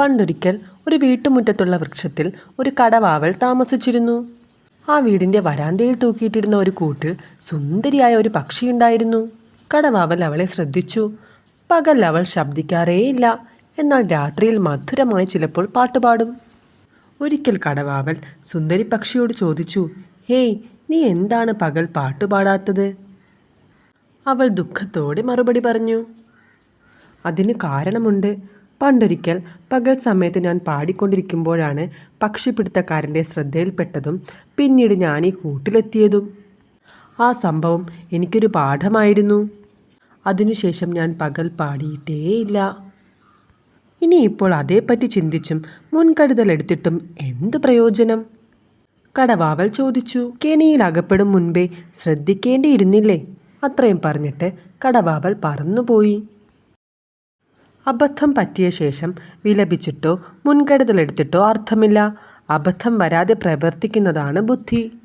പണ്ടൊരിക്കൽ ഒരു വീട്ടുമുറ്റത്തുള്ള വൃക്ഷത്തിൽ ഒരു കടവാവൽ താമസിച്ചിരുന്നു. ആ വീടിന്റെ വരാന്തയിൽ തൂക്കിയിട്ടിരുന്ന ഒരു കൂട്ടിൽ സുന്ദരിയായ ഒരു പക്ഷിയുണ്ടായിരുന്നു കടവാവൽ അവളെ ശ്രദ്ധിച്ചു. പകൽ അവൾ ശബ്ദിക്കാറേയില്ല. എന്നാൽ രാത്രിയിൽ മധുരമായി ചിലപ്പോൾ പാട്ടുപാടും. ഒരിക്കൽ കടവാവൽ സുന്ദരി പക്ഷിയോട് ചോദിച്ചു ഹേയ് നീ എന്താണ് പകൽ പാട്ടുപാടാത്തത്? അവൾ ദുഃഖത്തോടെ മറുപടി പറഞ്ഞു അതിന് കാരണമുണ്ട്. പണ്ടൊരിക്കൽ പകൽ സമയത്ത് ഞാൻ പാടിക്കൊണ്ടിരിക്കുമ്പോഴാണ് പക്ഷിപ്പിടുത്തക്കാരന്റെ ശ്രദ്ധയിൽപ്പെട്ടതും പിന്നീട് ഞാൻ ഈ കൂട്ടിലെത്തിയതും. ആ സംഭവം എനിക്കൊരു പാഠമായിരുന്നു. അതിനുശേഷം ഞാൻ പകൽ പാടിയിട്ടേയില്ല. ഇനിയിപ്പോൾ അതേപ്പറ്റി ചിന്തിച്ചും മുൻകരുതലെടുത്തിട്ടും എന്ത് പ്രയോജനം? കടവാവൽ ചോദിച്ചു. കെണിയിൽ അകപ്പെടും മുൻപേ ശ്രദ്ധിക്കേണ്ടിയിരുന്നില്ലേ? അത്രയും പറഞ്ഞിട്ട് കടവാവൽ പറന്നുപോയി. അബദ്ധം പറ്റിയ ശേഷം വിലപിച്ചിട്ടോ മുൻകരുതലെടുത്തിട്ടോ അർത്ഥമില്ല. അബദ്ധം വരാതെ പ്രവർത്തിക്കുന്നതാണ് ബുദ്ധി.